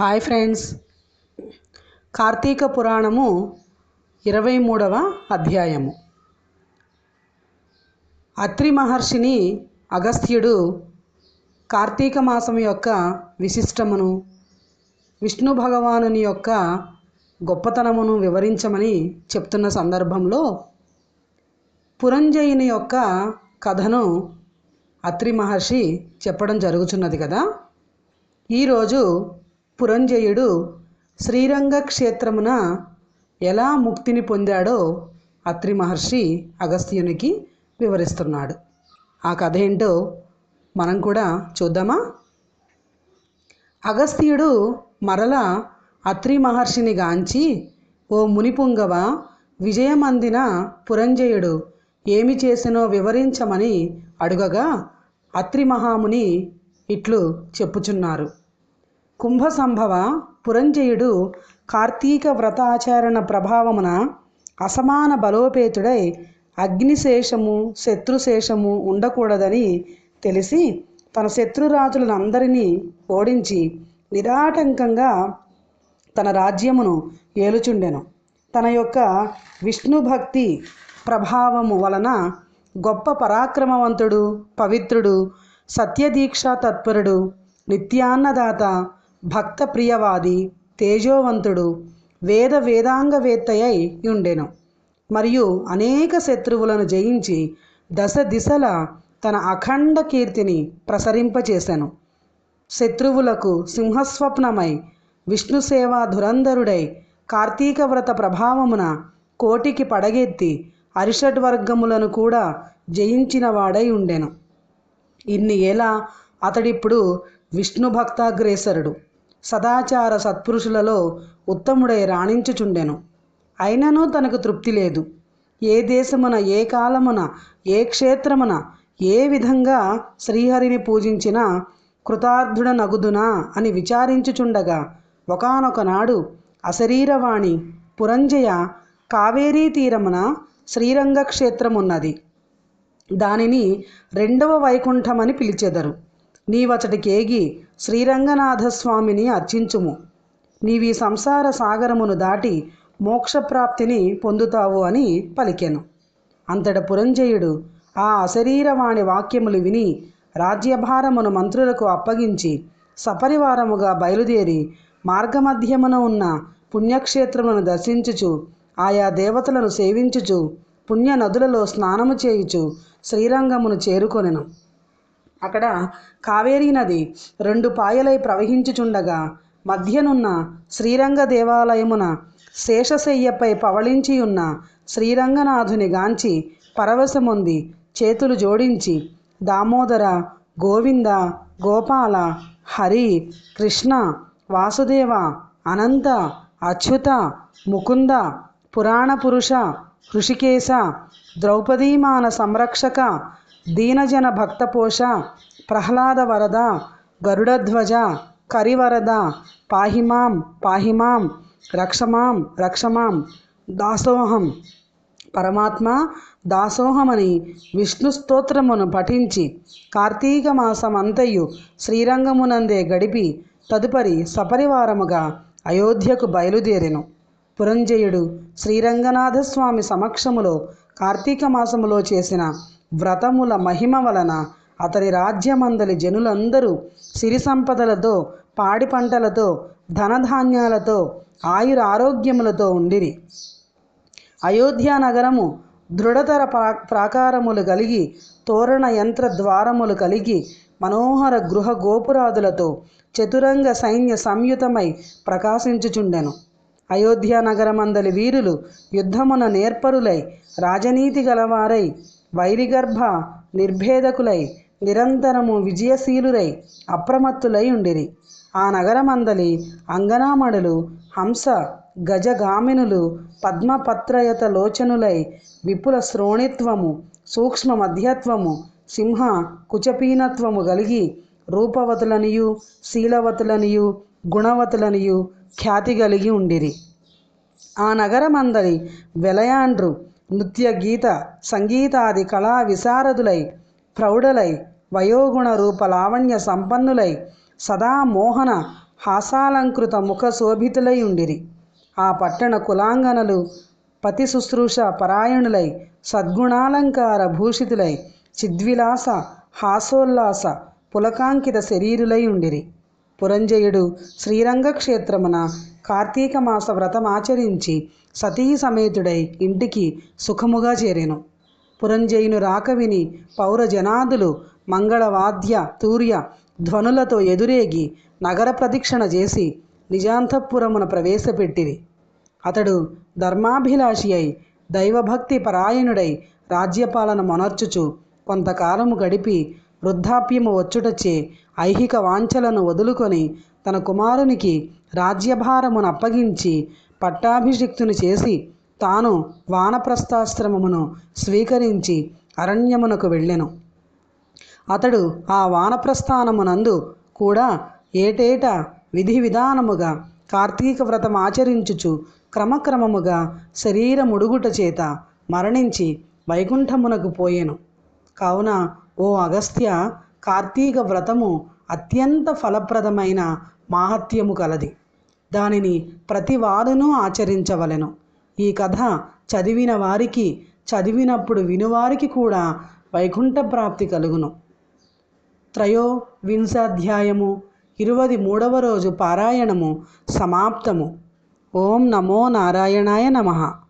Hi friends Karthika పురాణము ఇరవై మూడవ అధ్యాయము. అత్రి మహర్షిని అగస్త్యుడు కార్తీక మాసం యొక్క విశిష్టమును విష్ణు భగవానుని యొక్క గొప్పతనమును వివరించమని చెప్తున్న సందర్భంలో పురంజయుని యొక్క కథను అత్రి మహర్షి చెప్పడం జరుగుతున్నది కదా. ఈరోజు పురంజయుడు శ్రీరంగ క్షేత్రమున ఎలా ముక్తిని పొందాడో అత్రి మహర్షి అగస్త్యునికి వివరిస్తున్నాడు. ఆ కథ ఏంటో మనం కూడా చూద్దామా? అగస్త్యుడు మరల అత్రి మహర్షిని గాంచి ఓ మునిపుంగవ విజయమందిన పురంజయుడు ఏమి చేసినో వివరించమని అడుగగా అత్రి మహాముని ఇట్లు చెప్పుచున్నారు. కుంభసంభవ పురంజయుడు కార్తీక వ్రతాచరణ ప్రభావమున అసమాన బలోపేతుడై అగ్నిశేషము శత్రుశేషము ఉండకూడదని తెలిసి తన శత్రురాజులను అందరినీ ఓడించి నిరాటంకంగా తన రాజ్యమును ఏలుచుండెను. తన యొక్క విష్ణు భక్తి ప్రభావము వలన గొప్ప పరాక్రమవంతుడు పవిత్రుడు సత్యదీక్షా తత్పరుడు నిత్యాన్నదాత భక్త ప్రియవాది తేజోవంతుడు వేద వేదాంగవేత్తయై ఉండెను మరియు అనేక శత్రువులను జయించి దశ దిశల తన అఖండ కీర్తిని ప్రసరింపచేశాను శత్రువులకు సింహస్వప్నమై విష్ణు సేవా ధురంధరుడై కార్తీక వ్రత ప్రభావమున కోటికి పడగెత్తి అరిషడ్వర్గములను కూడా జయించిన వాడై ఉండెను ఇన్ని ఎలా అతడిప్పుడు విష్ణు భక్తాగ్రేసరుడు సదాచార సత్పురుషులలో ఉత్తముడై రాణించుచుండెను. అయినను తనకు తృప్తి లేదు. ఏ దేశమున ఏ కాలమున ఏ క్షేత్రమున ఏ విధంగా శ్రీహరిని పూజించినా కృతార్థుడ నగుదునా అని విచారించుచుండగా ఒకనొకనాడు అశరీరవాణి పురంజయ కావేరీ తీరమున శ్రీరంగ క్షేత్రమున్నది దానిని రెండవ వైకుంఠమని పిలిచెదరు. నీవచటికేగి శ్రీరంగనాథస్వామిని అర్చించుము. నీవి సంసార సాగరమును దాటి మోక్షప్రాప్తిని పొందుతావు అని పలికెను. అంతట పురంజయుడు ఆ అశరీరవాణి వాక్యములు విని రాజ్యభారమును మంత్రులకు అప్పగించి సపరివారముగా బయలుదేరి మార్గమధ్యమున ఉన్న పుణ్యక్షేత్రమును దర్శించుచు ఆయా దేవతలను సేవించుచు పుణ్య నదులలో స్నానము చేయుచు శ్రీరంగమును చేరుకొనెను. అక్కడ కావేరీ నది రెండు పాయలై ప్రవహించుచుండగా మధ్యనున్న శ్రీరంగ దేవాలయమున శేషశయ్యపై పవళించి ఉన్న శ్రీరంగనాథుని గాంచి పరవశముంది చేతులు జోడించి దామోదర గోవింద గోపాల హరి కృష్ణ వాసుదేవ అనంత అచ్యుత ముకుంద పురాణ పురుష హృషికేశ ద్రౌపదీమాన సంరక్షక దీనజన భక్తపోష ప్రహ్లాద వరద గరుడధ్వజ కరివరద పాహిమాం పాహిమాం రక్షమాం రక్షమాం దాసోహం. పరమాత్మ దాసోహమని విష్ణు స్తోత్రమును పఠించి కార్తీక మాసమంతయు శ్రీరంగమునందే గడిపి తదుపరి సపరివారముగా అయోధ్యకు బయలుదేరెను. పురంజయుడు శ్రీరంగనాథస్వామి సమక్షములో కార్తీక మాసములో చేసిన వ్రతముల మహిమ వలన అతని రాజ్యమందలి జనులందరూ సిరి సంపదలతో పాడి పంటలతో ధనధాన్యాలతో ఆయుర ఆరోగ్యములతో ఉండిరి. అయోధ్య నగరము దృఢతర ప్రా ప్రాకారములు కలిగి తోరణ యంత్ర ద్వారములు కలిగి మనోహర గృహ గోపురాదులతో చతురంగ సైన్య సంయుతమై ప్రకాశించుచుండెను. అయోధ్య నగరమందలి వీరులు యుద్ధమున నేర్పరులై రాజనీతి గలవారై వైరిగర్భ నిర్భేదకులై నిరంతరము విజయశీలురై అప్రమత్తులై ఉండిరి. ఆ నగరమందలి అంగనామణులు హంస గజగామినులు పద్మపత్రయత లోచనులై విపుల శ్రోణిత్వము సూక్ష్మ మధ్యత్వము సింహ కుచపీనత్వము కలిగి రూపవతులనియు శీలవతులనియు గుణవతులనియు ఖ్యాతి కలిగి ఉండిరి. ఆ నగరమందలి వెలయాండ్రు నృత్య గీత సంగీతాది కళా విశారదులై ప్రౌఢలై వయోగుణ రూప లావణ్య సంపన్నులై సదా మోహన హాసాలంకృత ముఖ శోభితులై ఉండిరి. ఆ పట్టణ కులాంగనలు పతి శుశ్రూష పరాయణులై సద్గుణాలంకార భూషితులై చిద్విలాస హాసోల్లాస పులకాంకిత శరీరులై ఉండిరి. పురంజయుడు శ్రీరంగ క్షేత్రమున కార్తీక మాస వ్రతమాచరించి సతీ సమేతుడై ఇంటికి సుఖముగా చేరెను. పురంజయును రాక విని పౌర జనాదులు మంగళవాద్య తూర్య ధ్వనులతో ఎదురేగి నగర ప్రదక్షిణ చేసి నిజాంతఃపురమున ప్రవేశపెట్టిరి. అతడు ధర్మాభిలాషి అయి దైవభక్తి పరాయణుడై రాజ్యపాలన మొనర్చుచు కొంతకాలము గడిపి వృద్ధాప్యము వచ్చుటచే ఐహిక వాంఛలను వదులుకొని తన కుమారునికి రాజ్యభారమును అప్పగించి పట్టాభిషిక్తుని చేసి తాను వానప్రస్థాశ్రమమును స్వీకరించి అరణ్యమునకు వెళ్ళెను. అతడు ఆ వానప్రస్థానమునందు కూడా ఏటేటా విధి విధానముగా కార్తీక వ్రతం ఆచరించుచు క్రమక్రమముగా శరీరముడుగుట చేత మరణించి వైకుంఠమునకు పోయెను. కావున ఓ అగస్త్య కార్తీక వ్రతము అత్యంత ఫలప్రదమైన మాహత్యము కలది. దానిని ప్రతివారును ఆచరించవలెను. ఈ కథ చదివిన వారికి చదివినప్పుడు వినువారికి కూడా వైకుంఠ ప్రాప్తి కలుగును. త్రయో వింశాధ్యాయము ఇరువది మూడవ రోజు పారాయణము సమాప్తము. ఓం నమో నారాయణాయ నమః.